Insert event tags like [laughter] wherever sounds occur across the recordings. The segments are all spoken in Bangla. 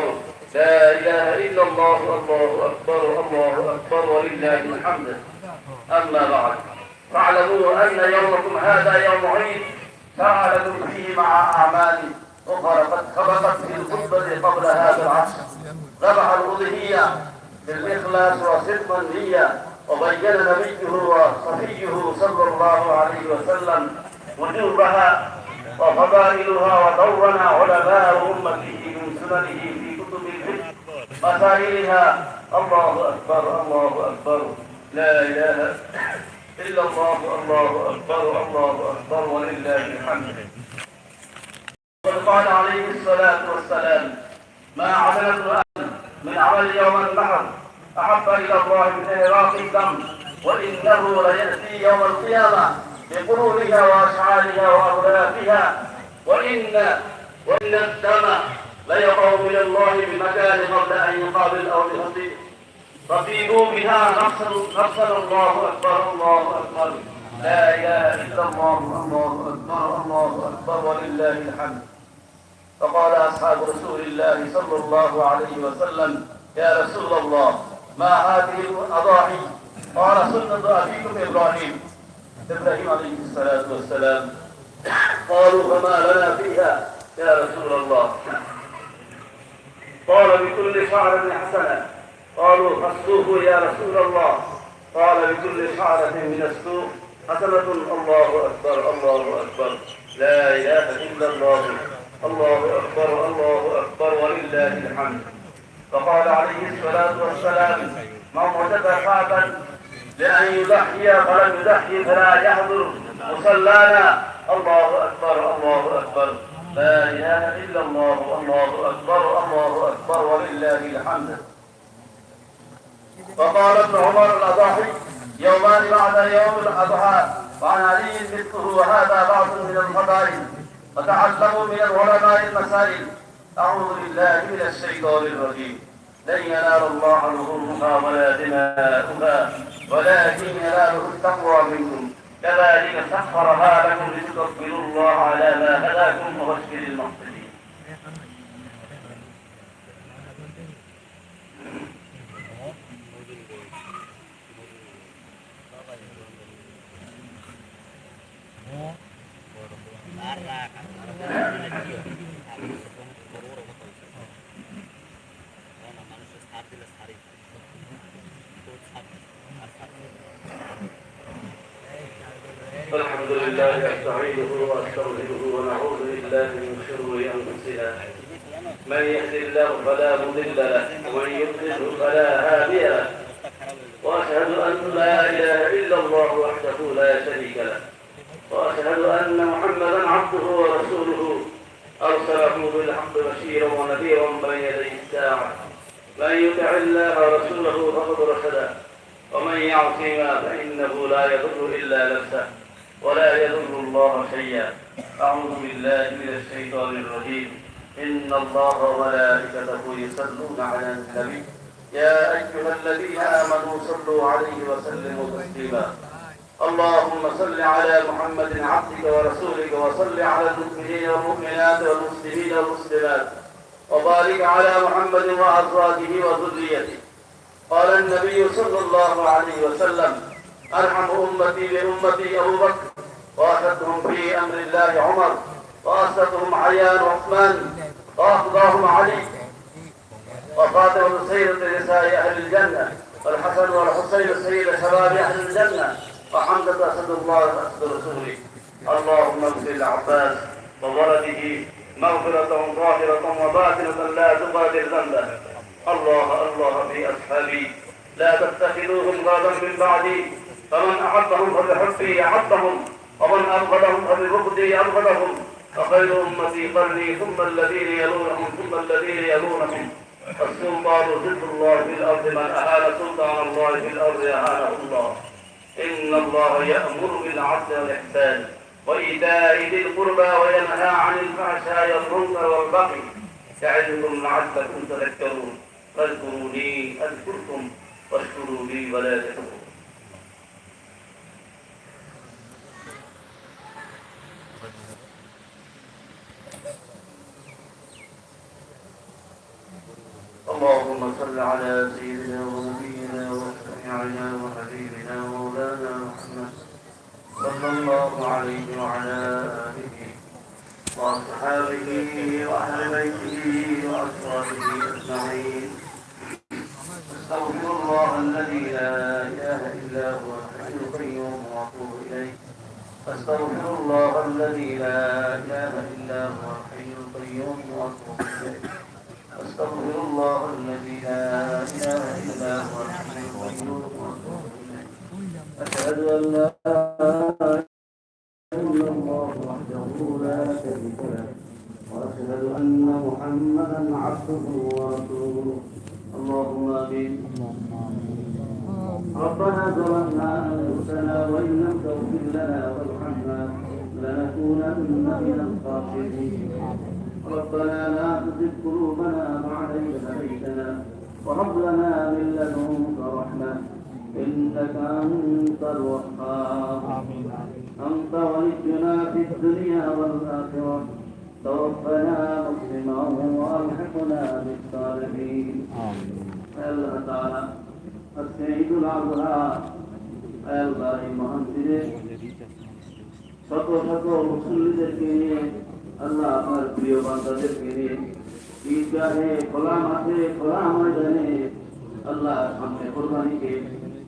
أكبر. لا إله إلا الله الله أكبر الله أكبر ولله الحمد. أما بعد فاعلموا أن يومكم هذا يوم عيد. فعلكم فيه مع أعمال أخرى قد سبقت في الخطبة قبل هذا العصر. ذبح الأضحية بالإخلاص وصدق النية. وبين نبيه وصفيه صلى الله عليه وسلم وجوبها وفضائلها ودون علماء أمته من سننه. مسائلها الله أكبر الله أكبر. لا إله إلا الله الله أكبر الله أكبر ولله الحمد. وقد قال عليه الصلاة والسلام ما عمل ابن آدم من عمل يوم النحر أحب إلى الله من إهراق الدم وإنه ليأتي يوم القيامة بقرونها وأشعارها وأغلافها وإن وإن الدم ليقع من الله بمكان قبل أن يقابل أو يهدي. فطيبوا بها نصر نصر الله أكبر الله أكبر. لا إله إلا الله الله أكبر الله أكبر ولله الحمد. فقال أصحاب رسول الله صلى الله عليه وسلم يا رسول الله ما هذه الأضاحي؟ قال سنة أبيكم إبراهيم. إبراهيم عليه الصلاة والسلام قالوا فما لنا فيها يا رسول الله. قال بكل شعرة حسنة قالوا فالسوق يا رسول الله. قال بكل شعرة من السوق حسنة الله أكبر الله أكبر. لا إله إلا الله الله أكبر الله أكبر ولله الحمد. فقال عليه الصلاة والسلام من وجد شعبا لأن يضحي فلم يضحي فلا يحضر مصلانا. الله أكبر الله أكبر. لا إله إلا الله الله أكبر الله أكبر ولله الحمد. فقال ابن عمر الأضاحي يومان بعد يوم الأضحى وعن علي مثله وهذا بعض من الفضائل فتعلموا من العلماء المسائل. أعوذ بالله من الشيطان الرجيم. لن ينال الله ظهورها ولا دماؤها ولكن يناله التقوى منكم. كذلك سخرها لكم لتكبروا الله على ما هداكم وبشر المحسنين. الحمد لله استعينه واستغفره ونعوذ بالله من شرور أنفسنا. من يهد الله فلا مضل له ومن يضلل فلا هادي له. وأشهد أن لا إله إلا الله وحده لا شريك له. وأشهد أن محمدا عبده ورسوله. أرسله بالحق بشيرا ونذيرا بين يدي الساعة. من يطع الله ورسوله فقد رشد ومن يعصيما فإنه لا يضر إلا نفسه. ولا يضر الله شيئا. أعوذ بالله من الشيطان الرجيم. إن الله وملائكته يصلون على النبي. يا أيها الذين آمنوا صلوا عليه وسلموا تسليما. اللهم صل على محمد عبدك ورسولك وصل على المؤمنين والمؤمنات والمسلمين والمسلمات. وبارك على محمد وأزواجه وذريته. قال النبي صلى الله عليه وسلم أرحم أمتي بأمتي أبو بكر. وأشدهم في أمر الله عمر وأسدهم عيان عثمان وأفضاهم علي. وفاطمة سيدة نساء أهل الجنة والحسن والحسين سيد شباب أهل الجنة. وحمزة أسد الله أسد رسوله. اللهم اغفر العباس وولده مغفرة ظاهرة وباطنة لا تغادر ذنبه. الله الله في أصحابي. لا تتخذوهم غادا من بعدي. فمن أحبهم فبحبي أحبهم. ومن أبغضهم فببغضي أبغضهم فخير أمتي قرني ثم الذين يلونهم ثم الذين يلونهم. السلطان ضد الله في الأرض من أهان سلطان الله في الأرض أهانه الله. إن الله يأمر بالعدل والإحسان وإيتاء ذي القربى وينهى عن الفحشاء والمنكر والبغي. يعظكم لعلكم تذكرون. فاذكروني أذكركم واشكروا لي ولا تكفرون. أشهد أن لا إله إلا الله وحده لا شريك له وأشهد أن محمدا عبده ورسوله. اللهم آمين. ربنا ظلمنا أنفسنا وإن لم تغفر لنا وارحمنا لنكونن من الخاسرين. ربنا لا تزغ قلوبنا بعد إذ هديتنا من لدنك رحمة. إنك أنت الوهاب أنت ولينا في الدنيا والآخرة توفنا مسلما وألحقنا بالصالحين আল্লাহ তাআলা আজকে ঈদুল আযহা আল্লাহ এই মহান দিনে শত শত মুসলিমদেরকে নিয়ে আল্লাহ আমার প্রিয় বান্দাদেরকে নিয়ে ঈদগাহে খোলা মাঠে খোলা ময়দানে আল্লাহ সামনে কোরবানিকে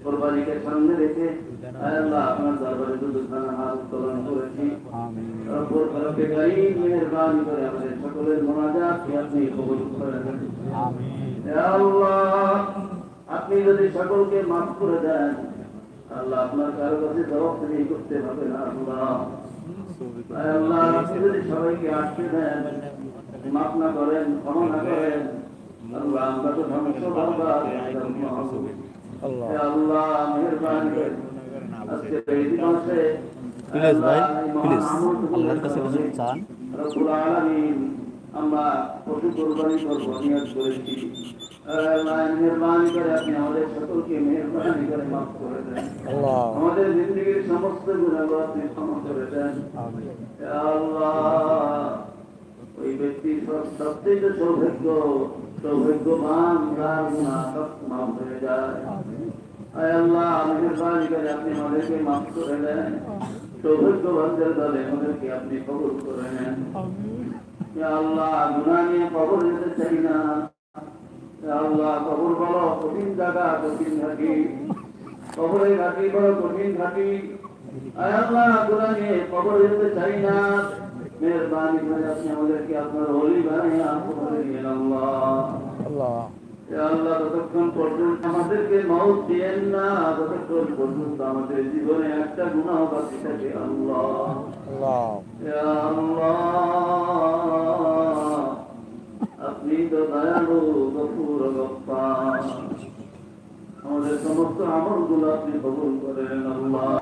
কোরবানিকে সামনে রেখে আল্লাহ আপনার দরবারে দুদুখানা হাত উত্তোলন করেছি করে আমাদের সকলের মোনাজাতকে আপনি কবুল করে নেন। আল্লাহ, আপনি যদি সকলকে মাফ করে দেন, আল্লাহ আপনার কারও কাছে জবাব তিনি করতে হবে না আল্লাহ। আল্লাহ, আপনি যদি সবাইকে আটকে দেন, মাফ না করেন, ক্ষমা না করেন, আল্লাহ আমরা তো ধ্বংস হে আল্লাহ। মেহেরবানি আজকে এই দিবসে প্লিজ ভাই প্লিজ আল্লাহর কাছে কিছু চান। রব্বুল আলামিন আমরা পশু কোরবানি করব নিয়ত করেছি। আল্লাহ মেহেরবানি করে আপনি আমাদের সকলকে মেহেরবানি করে মাফ করে দেন। আল্লাহ। আমাদের জিন্দগির সমস্ত গুণাগুলো আপনি ক্ষমা করে দেন। হে আল্লাহ ওই সবচেয়ে সৌভাগ্য সৌভাগ্যবান যার মাফ হয়ে যায়। আয় আল্লাহ মেহেরবানি করে আপনি আমাদেরকে মাফ করে দেন। সৌভাগ্যবানদের দলে আমাদেরকে আপনি কবুল করে নেন। আল্লাহ গুনাহ নিয়ে কবর যেতে চাই না। আল্লাহ কবর বড় কঠিন জায়গা কঠিন ঘাটি। কবরে ঘাটি বড় কঠিন ঘাটি। আল্লাহ গুনাহ নিয়ে কবর যেতে চাই না। মেহরবানি করে আপনি আমাদেরকে আপনার বানিয়ে আপনার আল্লাহ। আল্লাহ। আল্লাহ ততক্ষণ পর্যন্ত আমাদেরকে মৌত দিয়েন না ততক্ষণ পর্যন্ত আমাদের জীবনে একটা গুনাহ বাকি থাকে। আল্লাহ। আল্লাহ। আপনি তো দয়ালু গফুর আমাদের সমস্ত আমলগুলো আপনি কবুল করেন আল্লাহ।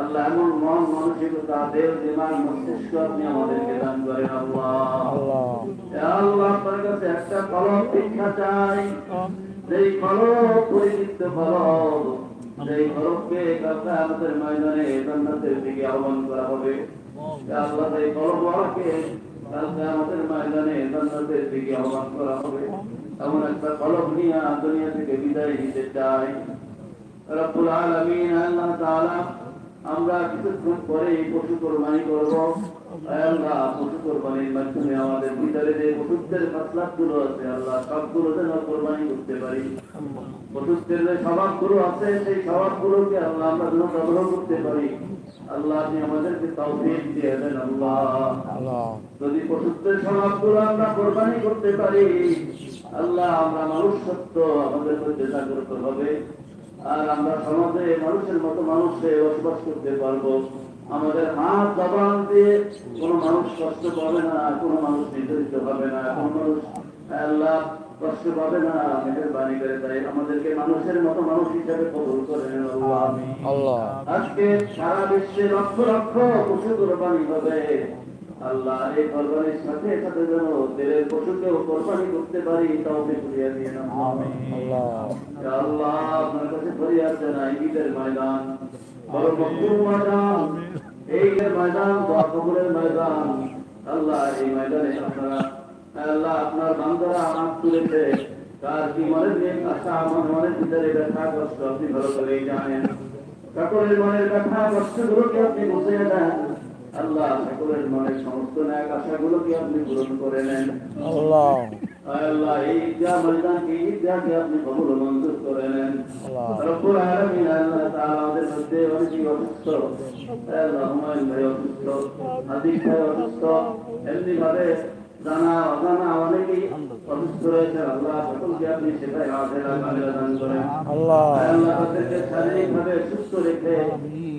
আল্লাহ এমন মন মানসিকতা দেহ দিমাগ মস্তিষ্ক আপনি আমাদেরকে দান করেন আল্লাহ। আল্লাহ। আপনার কাছে একটা কলম শিক্ষা চাই। যেই কলম পরিচিত কলম যেই কলমকে কাছে আমাদের ময়দানে জান্নাতের দিকে আহ্বান করা হবে। আল্লাহ এই কলম কালকে আমাদের ময়দানে জান্নাতের দিকে আহ্বান করা হবে এমন একটা কলম নিয়ে দুনিয়া থেকে বিদায় নিতে চাই। রব্বুল আলামিন আল্লাহ তাআলা আমরা কিছুক্ষণ পরে এই পশু কোরবানি করব। আল্লাহ পশু কোরবানির মাধ্যমে আমাদের ভিতরে যে পশুত্বেরগুলো আছে আল্লাহ সবগুলো যেন কোরবানি করতে পারি। পশুত্বের যে স্বভাবগুলো আছে সেই স্বভাব গুলোকে আল্লাহ আমরা যেন গ্রহণ করতে পারি। আল্লাহ আপনি আমাদেরকে তৌফিক দিয়ে দেন আল্লাহ। আল্লাহ। যদি পশুত্বের স্বভাবগুলো আমরা কোরবানি করতে পারি আল্লাহ আমরা মানুষ সত্য আমাদের মধ্যে জাগ্রত হবে। আর আমরা সমাজে মানুষের মতো মানুষে বসবাস করতে পারব। আমাদের হাত জবান দিয়ে কোনো মানুষ কষ্ট পাবে না কোনো মানুষ নির্ধারিত হবে না কোনো মানুষ আল্লাহ কষ্ট পাবে না মেহরবানি করে তাই আমাদেরকে মানুষের মতো মানুষ হিসেবে কবুল করে আজকে সারা বিশ্বে লক্ষ লক্ষ পশু কোরবানি হবে। আল্লাহ এই কোরবানির সাথে সাথে যেন তেলের পশুকেও কোরবানি করতে পারি তাও ফিরিয়ে দিয়ে নাও আল্লাহ। আল্লাহ আপনার কাছে ফরিয়াদ জানাই ঈদের ময়দান। বড় মকবুল ময়দান। এই ময়দান দোয়া কবুলের ময়দান। আল্লাহ এই ময়দানে আপনারা আল্লাহ আপনার বান্দারা হাত তুলেছে। তার কি মনের নিয়ে আশা আমার মনের ভিতরে ব্যথা কষ্ট আপনি ভালো করেই জানেন। সকলের মনের ব্যথা কষ্টগুলোকে আপনি বুঝিয়ে দেন। আল্লাহ সকলের মনের সমস্ত ন্যাক আশাগুলোকে আপনি পূরণ করে নেন? আল্লাহ। আল্লাহ এই ঈদগাহ ময়দানকে ঈদগাহকে আপনি কবুল মঞ্জুর করে নেন। রব্বুল আলামিন আল্লাহ তাআলা আমাদের মধ্যে অনেকেই অসুস্থ। আল্লাহ হুমায়ুন ভাই অসুস্থ আদিক ভাই অসুস্থ এমনি ভাবে জানা অজানা অনেকেই অসুস্থ রয়েছে। আল্লাহ সকলকে আপনি সেটাই আজেরা কামেরা দান করেন। আল্লাহ। আল্লাহ তাদেরকে শারীরিকভাবে সুস্থ রেখে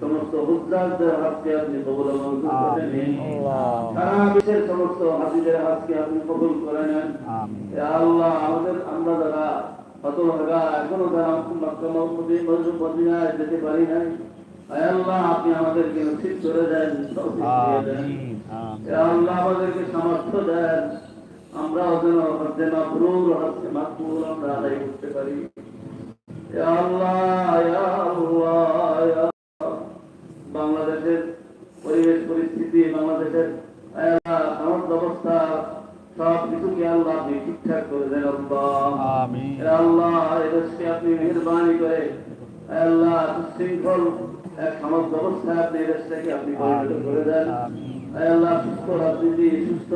সমস্ত আপনি কবুল ও মঞ্জুর করে নিন আল্লাহ। সারা বিশ্বের সমস্ত হাজিদের হাজকে আপনি কবুল করে নেন। আল্লাহ আমাদের আমরা যারা কত এখনও যারা মদিনায় যেতে পারি নাই আয় আল্লাহ আপনি আমাদেরকে নসিব করে দেন আল্লাহ আমাদেরকে সামর্থ্য দেন আমরাও যেন হজ্জে মাবরুর হজ্জে মাকবুল আমরা আদায় করতে পারি। আল্লাহ আল্লাহ বাংলাদেশের পরিবেশ পরিস্থিতি বাংলাদেশের আল্লাহ সমাজ ব্যবস্থা সব কিছুকে আল্লাহ আপনি ঠিকঠাক করে দেন আল্লাহ। এদেশকে আপনি মেহরবানি করে আল্লাহ সুশৃঙ্খল এক সমাজ ব্যবস্থা আপনি এদেশটাকে আপনি পরিণত করে দেন। আল্লাহ সুস্থ রাজনীতি সুস্থ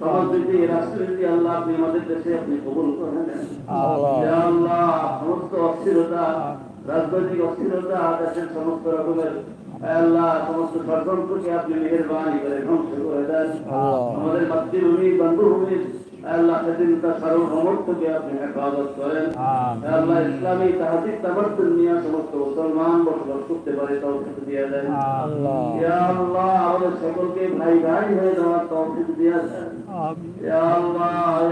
সমাজনীতি রাষ্ট্রনীতি আল্লাহ আপনি আমাদের দেশে আপনি কবুল করে নেন। আল্লাহ সমস্ত অস্থিরতা রাজনৈতিক অস্থিরতা দেশের সমস্ত রকমের আল্লাহ সমস্ত সর্বকে আপনি মেহরবানি করে ধ্বংস করে দেন। আমাদের মাতৃভূমি বন্ধুভূমি আল্লাহ স্বাধীনতা সার্বভৌমত্বকে আপনি হেফাজত করেন। আল্লাহ ইসলামী তাহাদিক তাবাত্তুল নিয়ে সমস্ত মুসলমান বসবাস করতে পারে তৌফিক সকলকে ভাই ভাই হয়ে যাওয়ার তৌফিক দিয়া দেন। ইয়া আল্লাহ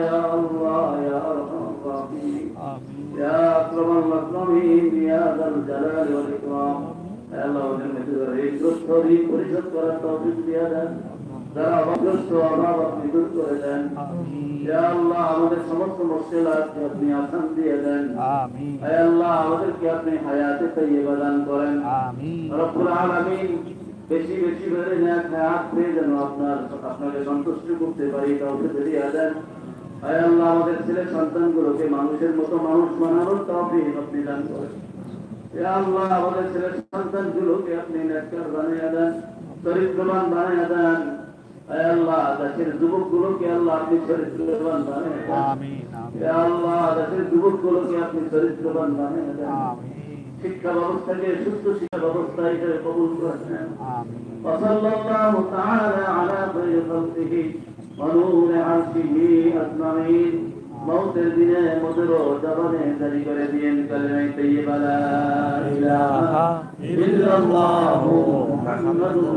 জালাল বেশি বেশি করে নেক পেয়ে যেন আপনার আপনাকে সন্তুষ্ট করতে পারি কাউকে দেন আয় আল্লাহ আমাদের ছেলে সন্তান সন্তানগুলোকে মানুষের মতো মানুষ বানানোর তবে আপনি দান করেন। আল্লাহ আমাদের ছেলে সন্তানগুলোকে আপনি নেককার বানিয়ে দেন চরিত্রবান বানিয়ে দেন আয় আল্লাহ দেশের যুবকগুলোকে আল্লাহ আপনি চরিত্রবান বানিয়ে দেন ইয়া আল্লাহ দেশের যুবকগুলোকে আপনি চরিত্রবান বানিয়ে দেন শিক্ষা ব্যবস্থাকে সুস্থ শিক্ষা ব্যবস্থা হিসেবে কবুল করেছেন وصلى الله تعالى على خير خلقه ونور عرشه أجمعين মৌতের দিনে মধুর জবানে জারি করে দিয়েন কালেমাই তৈয়বা লা ইলাহা ইল্লাল্লাহু মুহাম্মাদুর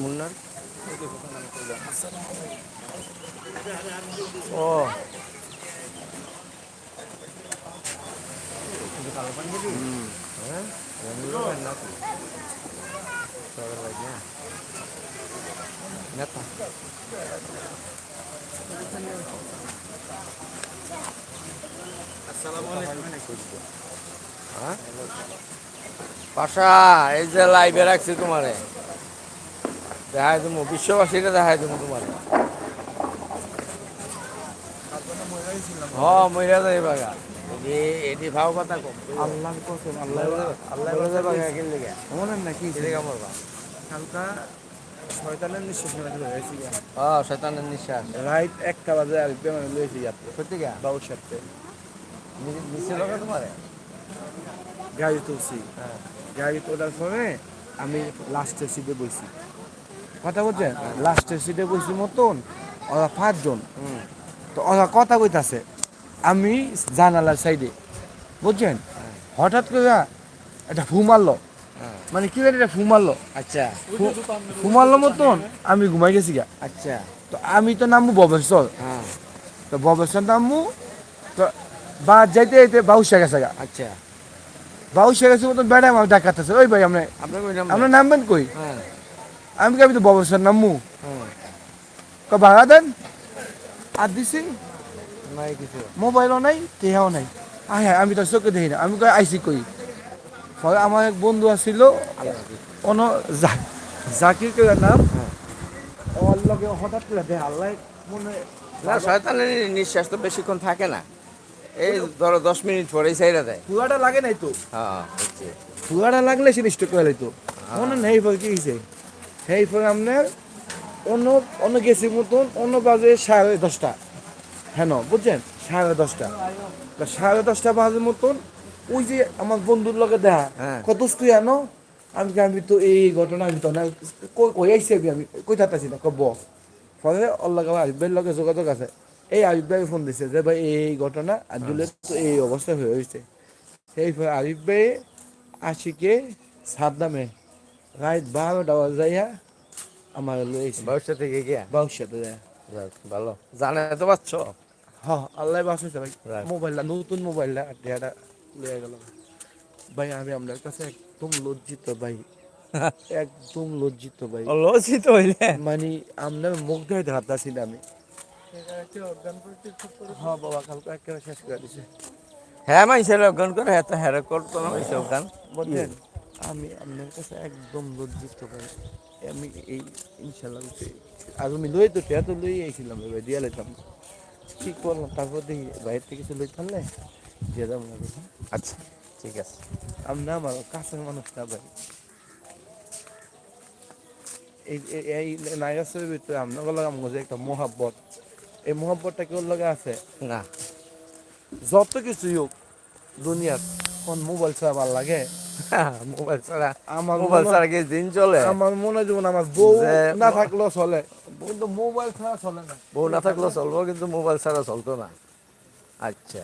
মুন্নার ও Neta. হ্যাঁ? পাশা এই যে লাইভে রাখছি তোমারে। দেখাই তুমি বিশ্ববাসীকে দেখাই তুমি তোমারে। হ মহিলা যাই বাগা। এটি ভাও কথা কম। আল্লাহর কসম আল্লাহ আল্লাহ বলে বাগা কিন লেগে। মনেন নাকি? কি লেগে মরবা হালকা শয়তানের নিঃশ্বাস মেরে হয়েছি ও শয়তানের নিঃশ্বাস। রাইট একটা বাজে আর বেমানে লয়েছি যাত্রা সত্যি গা বাবুর সাথে নিচে লোক তোমারে? গাড়ি তুলছি। হ্যাঁ। গাড়ি তোলার সময় আমি লাস্টের সিটে বসি কথা বলছেন? লাস্টের সিটে বসি মতন ওরা পাঁচজন। তো ওরা কথা কইতাছে আমি জানালার সাইডে বুঝছেন? হঠাৎ করে একটা ফু মারলো। হ্যাঁ। মানে কি জানি এটা ফু মারলো আচ্ছা। ফু- ফু মারলো মতন আমি ঘুমাই গেছি গা। আচ্ছা। তো আমি তো নামবো ববেশ্বর। হ্যাঁ। তো ববেশ্বর নামবো তো বা যাইতে যাইতে বাউসা গেছে গা। আচ্ছা। বাউসা গেছে মতন বেড়া আমার ডাকাতেছে। ওই ভাই কই নাম আপনার নামবেন কই? হ্যাঁ। আমি কি আমি তো ববেশ্বর নামবো। হ্যাঁ। ক ভাড়া দেন? আর দিছি। মোবাইলও নাই টেহাও নাই। আয় হ্যাঁ আমি তো চোখে দেখি না। আমি কই আইসি কই? আমার এক বন্ধু আছিল অন জাকির। করে নাম? হ্যাঁ। ওর লগে হঠাৎ করে দেখ আল্লাহ মনে না শয়তানের নিঃশ্বাস তো বেশিক্ষণ থাকে না। এই ধরো দশ মিনিট পরেই সাইরা দেয়। ফুয়াটা লাগে নাই তো? হ্যাঁ ফুয়াটা লাগলে সে নিশ্চয় করে লাইতো। মনে নেই পরে কি হয়েছে সেই পরে আপনার অন্য অন্য গেছি মতন অন্য বাজে সাড়ে দশটা। হ্যাঁ বুঝছেন? সাড়ে দশটা। তা সাড়ে দশটা বাজে মতন ওই যে আমার বন্ধুর লগে দেখা হ্যাঁ। কত তুই আনো আমি আমি তো এই ঘটনা আমি তো না কই আইসি আমি আমি কই থাকতেছি না কব ফলে আমার আরিফ লগে যোগাযোগ আছে। এই আরিফ ভাই ফোন দিছে যে ভাই এই ঘটনা আর তো এই অবস্থা হয়ে হয়েছে সেই ফলে আরিফ ভাই আশিকে সাদ্দামে রাত বারোটা বাজাইয়া আমার লইছে ভবিষ্যৎ থেকে গিয়া? বাউসাতে যায় ভালো। জানে তো পাচ্ছ? হ আল্লাহ বাঁচাইছে ভাই। মোবাইলটা নতুন মোবাইলটা আর দেয়াটা গেল ভাই আমি আপনার কাছে একদম লজ্জিত ভাই। [laughs] একদম লজ্জিত ভাই। লসিত হইলে? মানে আপনার মুখ ধরে হাতাছি না আমি। হ্যাঁ বাবা কালকে একেবারে শেষ করে দিছে। হ্যাঁ মাইসের অজ্ঞান করে হ্যাঁ তো হ্যাঁ করতো না মাইসে অজ্ঞান। বলছেন আমি আপনার কাছে একদম লজ্জিত ভাই। আমি এই ইনশাল্লাহ আর আমি লই তো টেয়া তো লই আইছিলাম ভাই দিয়া লাইতাম। ঠিক করলাম তারপর দেখি বাইরে থেকে কিছু লই থাকলে দিয়ে আচ্ছা। ঠিক আছে। আমি না আমার কাছের মানুষ না ভাই। এই নায়ক ছবির ভিতরে লাগে আমার একটা মহাব্বত। এই মহাব্বতটা কেউ লাগে আছে? না। যত কিছুই হোক দুনিয়ার কোন মোবাইল ছাড়া ভালো লাগে? [laughs] মোবাইল ছাড়া আমার মোবাইল ছাড়া কি দিন চলে? আমার মনে হয় যেমন আমার বউ না থাকলেও চলে। কিন্তু মোবাইল ছাড়া চলে না। বউ না থাকলেও চলবো কিন্তু মোবাইল ছাড়া চলতো না। আচ্ছা।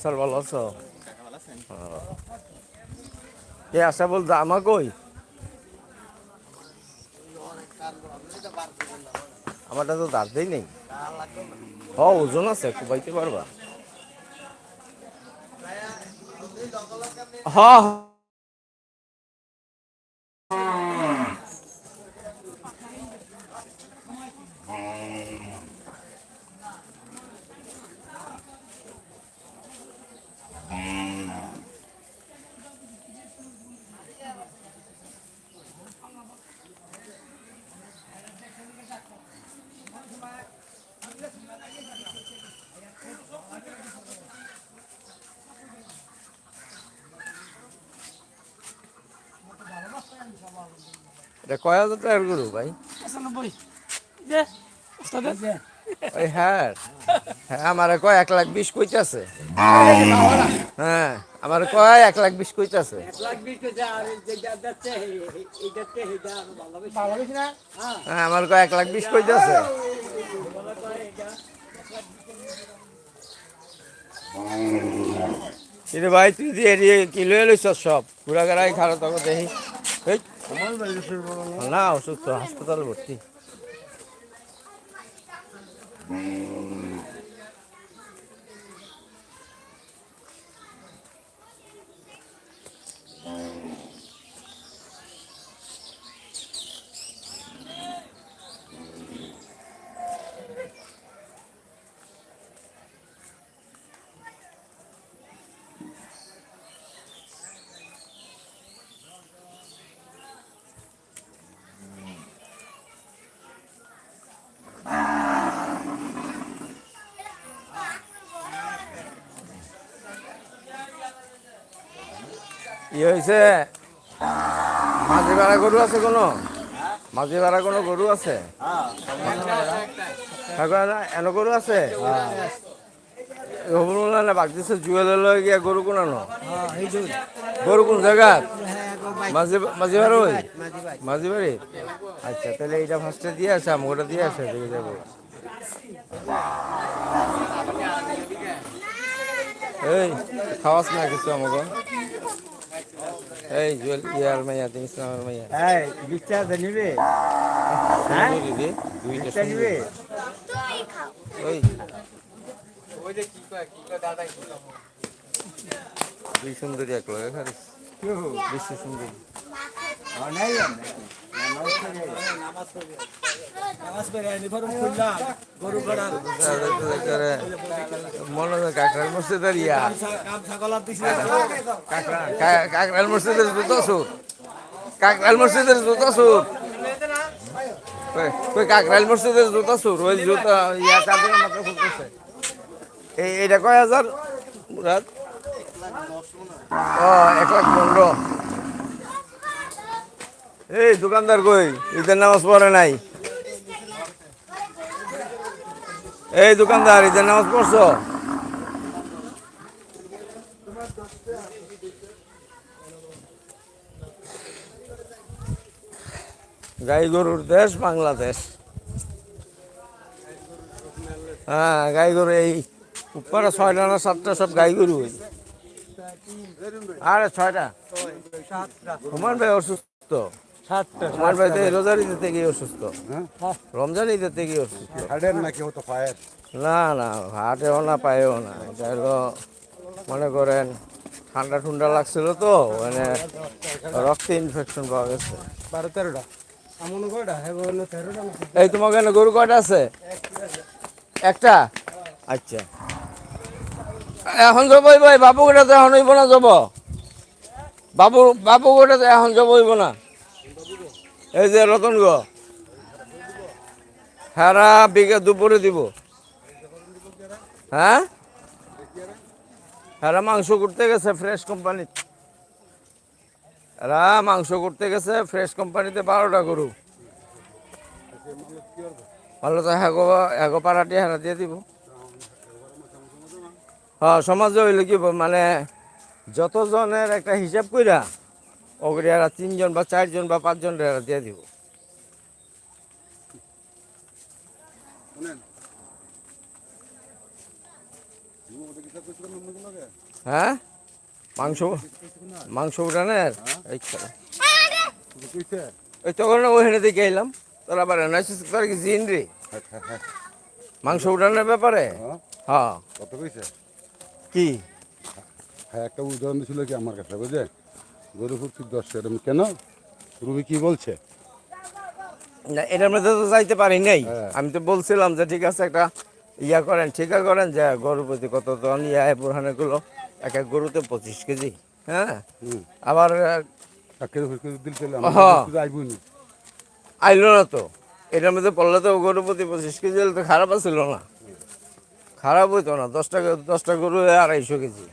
স্যার, ভালো আছো। কে আসা বলতে আমা কই? আমারটা তো দাঁড়তেই নেই। হ, ওজন আছে কুবাইতে পারবা। হ। এটা কয় হাজার টাকার গরু ভাই? পঁচানব্বই। ওই হ্যাঁ হ্যাঁ আমার কয় এক লাখ বিশ কইতাছে। হ্যাঁ আমার কয় এক লাখ বিশ কইতাছে। হ্যাঁ আমার কয় এক লাখ বিশ কইতাছে। ভাই তুই দিয়ে দিয়ে কি লয়ে লইছ সব? ঘুরা গাড়াই খারো তখন দেখি। এই, না অসুস্থ হাসপাতালে ভর্তি। হয়েছে মাঝি ভাড়া গরু আছে কোনো? মাঝি ভাড়া কোনো গরু আছে? না, এন গরু আছে? হবুল না বাগ দিছে জুয়েল লয়ে গিয়া গরু কোন আনো গরু কোন জায়গা মাঝি মাঝি ভাড়া ওই? বাড়ি আচ্ছা তাহলে এইটা ফার্স্টে দিয়ে আসে আমগোটা দিয়ে আসে দেখে যাব। এই খাওয়াস না কিছু আমাকে এই জুয়েল ইয়ার মাইয়া তুমি ইসলামের মাইয়া। এই নিবে। হ্যাঁ? দিদি দুইটা বিচ্ছা নিবে। সুন্দরী। ওই দুই সুন্দরী এক লগে খারিস বিশ্ব সুন্দরী কাকরাল মসজিদের ইয়া কাম ছাগলার দিছে কাকরা- কা- কাকরাল মসজিদের জুতো সুর কাকরাল ইয়া চাদর মাথা এই এটা কয় হাজার? এই, দোকানদার কই? ঈদের নামাজ পড়ে নাই। এই, দোকানদার, ঈদের নামাজ পড়ছো? গাই গরুর দেশ বাংলাদেশ হ্যাঁ গাই গরু এই, উপরে ছয়টা না সাতটা সব গাই গরু ওই। আরে ছয়টা। হুমান ভাই অসুস্থ। হুমান ভাই তো রোজার ঈদের থেকে অসুস্থ। রমজান ঈদের থেকে অসুস্থ। হাড়ের নাকি হতো পায়ের? না না হাটেও না পায়েও না। এটা হলো মনে করেন ঠান্ডা ঠান্ডা লাগছিল তো মানে রক্তে ইনফেকশন পাওয়া গেছে। বারো হ্যাঁ তেরোটা। এই তোমার গরু কয়টা আছে? একটা? আচ্ছা। এখন যাব ভাই বাবু গোটা এখন হইব না যাব? বাবু বাবু গোটা তো এখন যাব হইব না? এই যে রতন গো। সারা বিঘা দুপুরে দিব। হ্যাঁ? এরা মাংস করতে গেছে ফ্রেশ কোম্পানি এরা মাংস করতে গেছে ফ্রেশ কোম্পানিতে বারোটা গরু। ভালো তো হ্যাগো হ্যাগো পাড়াটি হারা দিয়ে দিব। হ্যাঁ সমাজে হইলে কি মানে যতজনের একটা হিসাব কইরা ওগুলি এরা তিনজন বা চারজন বা পাঁচজন এরা দিয়ে দিব। হ্যাঁ? মাংস মাংস উঠানের এই খেলা। ওই তখন ওইখানে দিকে এলাম তোর আবার এনআইসিস তোর কি জিন রে? মাংস উঠানোর ব্যাপারে? হ্যাঁ। কত কইছে? কি? হ্যাঁ একটা উদাহরণ ছিল কি আমার কাছে বুঝলে? গরু ফুটছি দশ এরকম কেন? রুবি কি বলছে? না এটার মধ্যে তো যাইতে পারি নাই। হ্যাঁ। আমি তো বলছিলাম যে ঠিক আছে একটা ইয়া করেন ঠিকা করেন যে গরুর প্রতি কত টন ইয়া বুড়ানে গুলো এক এক গরুতে পঁচিশ কেজি হ্যাঁ? আবার হ্যাঁ। আইলো না তো। এটার মধ্যে পড়লে তো গরুর প্রতি পঁচিশ কেজি হলে তো খারাপ ছিল না। খারাপ হইতো না দশটা দশটা গরু আড়াইশো কেজি।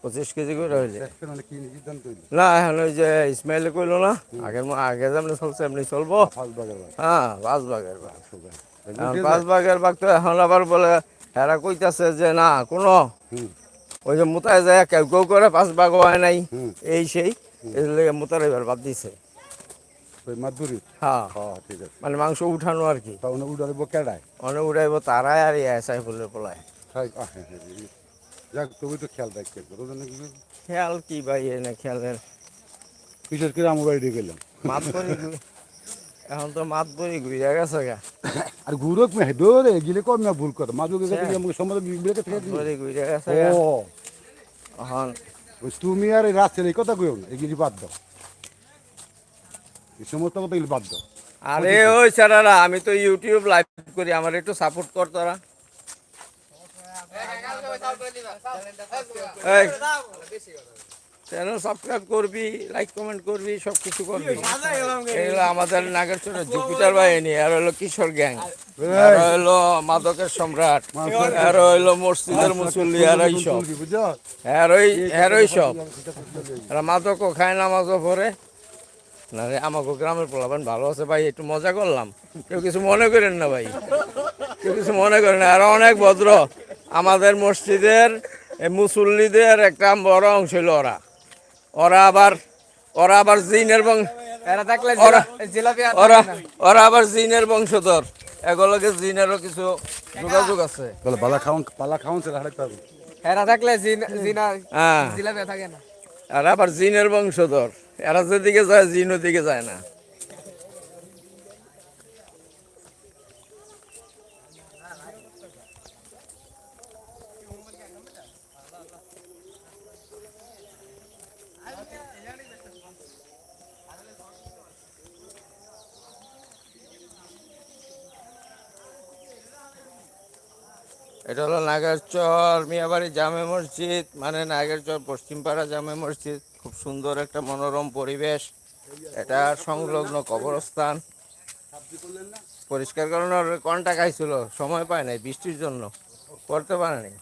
পঁচিশ কেজি করে হইল। না এখন ওই যে ইসমাইলে কইলো না আগের আগে যেমনি চলছে এমনি চলবো। বাগের হ্যাঁ পাঁচ সুগার এখন পাঁচ ভাগের ভাগ তো এখন আবার বলে হেরা কইতাছে যে না কোনো ওই যে মোতায় যায় কেউ কেউ করে পাঁচ ভাগ হয় নাই। এই সেই এই লেগে মোতার এবার বাদ দিছে। ওই মাদুরি। হ্যাঁ। হ্যাঁ ঠিক আছে। মানে মাংস উঠানো আর কি। উড়াইব কেডায়? অনেক উড়াইব তারাই আর ইয়ে সাইফুলের পলায়। তাই হ্যাঁ, হ্যাঁ। যাক তুমি তো খেয়াল রাখতে কি খেয়াল কি ভাই এনে খেয়ালের। বিশেষ করে আমার বাড়ি গেলাম। মাত এখন তো মাত পরি ঘুরে গেছে গা। আর ঘুরক মে দৌড়ে গেলে কম না ভুল করে মাঝে গেছে আমাকে সমাজে বিবেকে থেকে ঘুরে গেছে ও। এখন তুমি আর কথা কইও না এগুলি বাদ দাও। এই সমস্ত কথা এগুলি বাদ দাও। আরে ওই স্যারারা আমি তো ইউটিউব লাইভ করি আমার একটু সাপোর্ট কর তোরা। চ্যানেল সাবস্ক্রাইব করবি লাইক কমেন্ট করবি সব কিছু করবি। এগুলো আমাদের নাগেশ্বরের জুপিটার বাহিনী আর হলো কিশোর গ্যাং। আর হলো মাদকের সম্রাট। আর হলো মসজিদের মুসল্লি আর এই সব। আর ওই আর ওই সব। মাদকও খায় নামাজও পড়ে না আমাকে গ্রামের পোলাপান ভালো আছে ভাই একটু মজা করলাম। কেউ কিছু মনে করেন না ভাই। কেউ কিছু মনে করেন না। আর অনেক ভদ্র। আমাদের মসজিদের এই মুসল্লিদের একটা বড় অংশ হলো ওরা। ওরা আবার ওরা আবার জিনের বং এরা থাকলে ওরা ওরা ওরা আবার জিনের বংশধর। এগুলোকে জিনেরও কিছু যোগাযোগ আছে। বলে পালা খাওয়ান পালা হারাইতে হবে। থাকলে জিনা হ্যাঁ। জিলাপি থাকে না। আর আবার জিনের বংশধর। এরা যেদিকে যায় জিন ওদিকে যায় না। এটা হলো নাগেরচর, মিয়াবাড়ি জামে মসজিদ মানে নাগেরচর পশ্চিমপাড়া জামে মসজিদ। খুব সুন্দর একটা মনোরম পরিবেশ। এটা সংলগ্ন কবরস্থান। পরিষ্কার করানোর কন্টাক্ট আইছিল সময় পায় নাই বৃষ্টির জন্য। করতে পারেনি।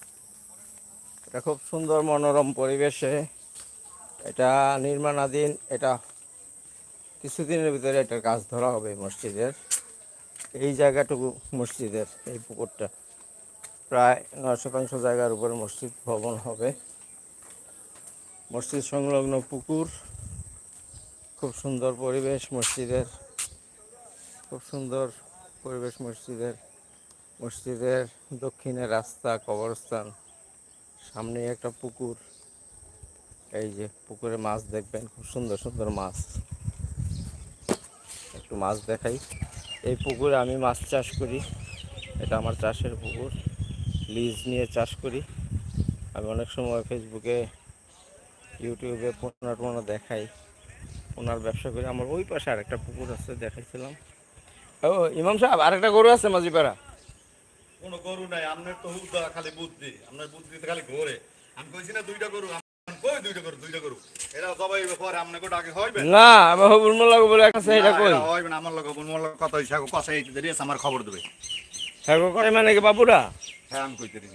এটা খুব সুন্দর মনোরম পরিবেশে। এটা নির্মাণাধীন, এটা কিছুদিনের ভিতরে এটার কাজ ধরা হবে মসজিদের। এই জায়গাটুকু মসজিদের, এই পুকুরটা। প্রায় নয় শতাংশ জায়গার উপরে মসজিদ ভবন হবে। মসজিদ সংলগ্ন পুকুর, খুব সুন্দর পরিবেশ মসজিদের, খুব সুন্দর পরিবেশ মসজিদের মসজিদের দক্ষিণে রাস্তা, কবরস্থান সামনে একটা পুকুর। এই যে পুকুরে মাছ দেখবেন, খুব সুন্দর সুন্দর মাছ। একটু মাছ দেখাই। এই পুকুরে আমি মাছ চাষ করি, এটা আমার চাষের পুকুর। লিজ নিয়ে চাষ করি। আমি অনেক সময় ফেসবুকে ইউটিউবে পোনা টোনা দেখাই ওনার ব্যবসা করি। আমার ওই পাশে আরেকটা পুকুর আছে দেখাইছিলাম। ও ইমাম সাহেব আরেকটা গরু আছে মাঝিপাড়া? কোনো গরু নাই আপনার তো হুদা খালি বুদ্ধি। আপনার বুদ্ধিতে খালি ঘোরে। আমি কইছি না দুইটা গরু না আমার খবর দেবে। হ্যাঁ গো, কয় মানে কি বাবুরা? হ্যাঁ আমি কইতে দিই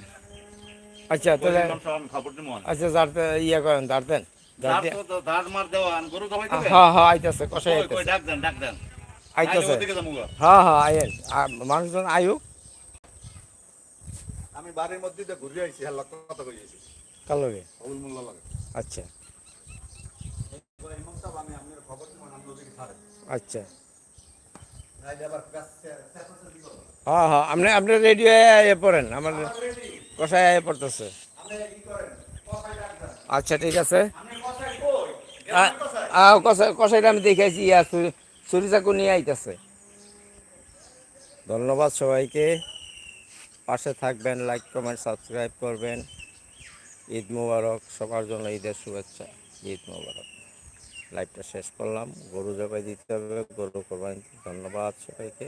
আচ্ছা তাহলে খবর আচ্ছা যারতে ইয়া করেন দাঁড়তেন হ্যাঁ হ্যাঁ। হ্যাঁ হ্যাঁ মানুষজন আয়ুক। আমি বাড়ির মধ্যে দিয়ে ঘুরে আইছি হ্যাঁ কথা কই আইছি। কালকে অবুল লাগে। আচ্ছা। আচ্ছা। আবার হ্যাঁ হ্যাঁ আপনি আপনি রেডি হয়ে পড়েন, আমার কষায় আইয়ে পড়তেছে। আচ্ছা ঠিক আছে। কষাইটা আমি দেখেছি ইয়া ছুরি চাকু নিয়ে আইতেছে। ধন্যবাদ সবাইকে। পাশে থাকবেন লাইক কমেন্ট সাবস্ক্রাইব করবেন। ঈদ মুবারক, সবার জন্য ঈদের শুভেচ্ছা। ঈদ মোবারক। লাইভটা শেষ করলাম। গরু জবাই দিতে হবে, গরু কোরবানি ধন্যবাদ সবাইকে।